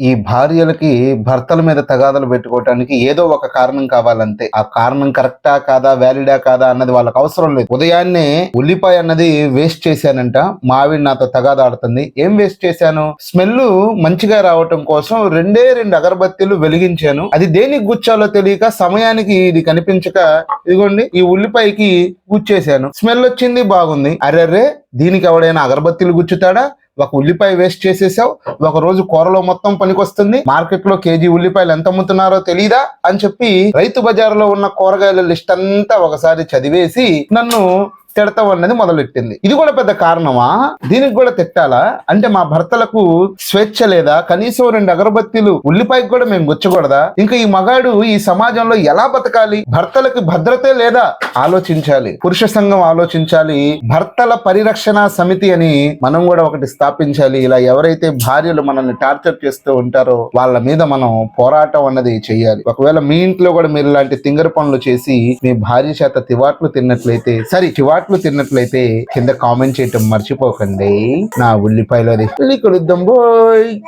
ఈ భార్యలకి భర్తల మీద తగాదలు పెట్టుకోవటానికి ఏదో ఒక కారణం కావాలంతే. ఆ కారణం కరెక్టా కాదా వ్యాలిడా కాదా అన్నది వాళ్ళకి అవసరం లేదు. ఉదయాన్నే ఉల్లిపాయ అన్నది వేస్ట్ చేశానంట. మావిడి నాతో తగాదాడుతుంది. ఏం వేస్ట్ చేశాను? స్మెల్ మంచిగా రావటం కోసం రెండే రెండు అగరబత్తీలు వెలిగించాను. అది దేనికి గుచ్చాలో తెలియక సమయానికి ఇది కనిపించక ఇదిగోండి ఈ ఉల్లిపాయకి గుచ్చేశాను. స్మెల్ వచ్చింది బాగుంది. అరెర్రే దీనికి ఎవడైనా అగరబత్తీలు గుచ్చుతాడా? ఒక ఉల్లిపాయ వేస్ట్ చేసేసావు ఒక రోజు కూరలో మొత్తం పనికొస్తుంది మార్కెట్లో కేజీ ఉల్లిపాయలు ఎంత అమ్ముతున్నారో తెలీదా అని చెప్పి రైతు బజార్లో ఉన్న కూరగాయల లిస్ట్ అంతా ఒకసారి చదివేసి నన్ను తిడతాం అన్నది మొదలెట్టింది. ఇది కూడా పెద్ద కారణమా? దీనికి కూడా తిట్టాలా? అంటే మా భర్తలకు స్వేచ్ఛ లేదా? కనీసం రెండు అగరబత్తీలు ఉల్లిపాయకు కూడా మేము గుచ్చకూడదా? ఇంకా ఈ మగాడు ఈ సమాజంలో ఎలా బతకాలి? భర్తలకు భద్రతే లేదా? ఆలోచించాలి. పురుష సంఘం ఆలోచించాలి. భర్తల పరిరక్షణ సమితి అని మనం కూడా ఒకటి స్థాపించాలి. ఇలా ఎవరైతే భార్యలు మనల్ని టార్చర్ చేస్తూ ఉంటారో వాళ్ళ మీద మనం పోరాటం అన్నది చేయాలి ఒకవేళ మీ ఇంట్లో కూడా మీరు ఇలాంటి తింగర పనులు చేసి మీ భార్య చేత తివాట్లు తిన్నట్లయితే సరే తివాట్లు తిన్నట్లయితే కింద కామెంట్ చేయటం మర్చిపోకండి. నా ఉల్లిపాయలోది ఉల్లి కలుద్దాం బోయ్.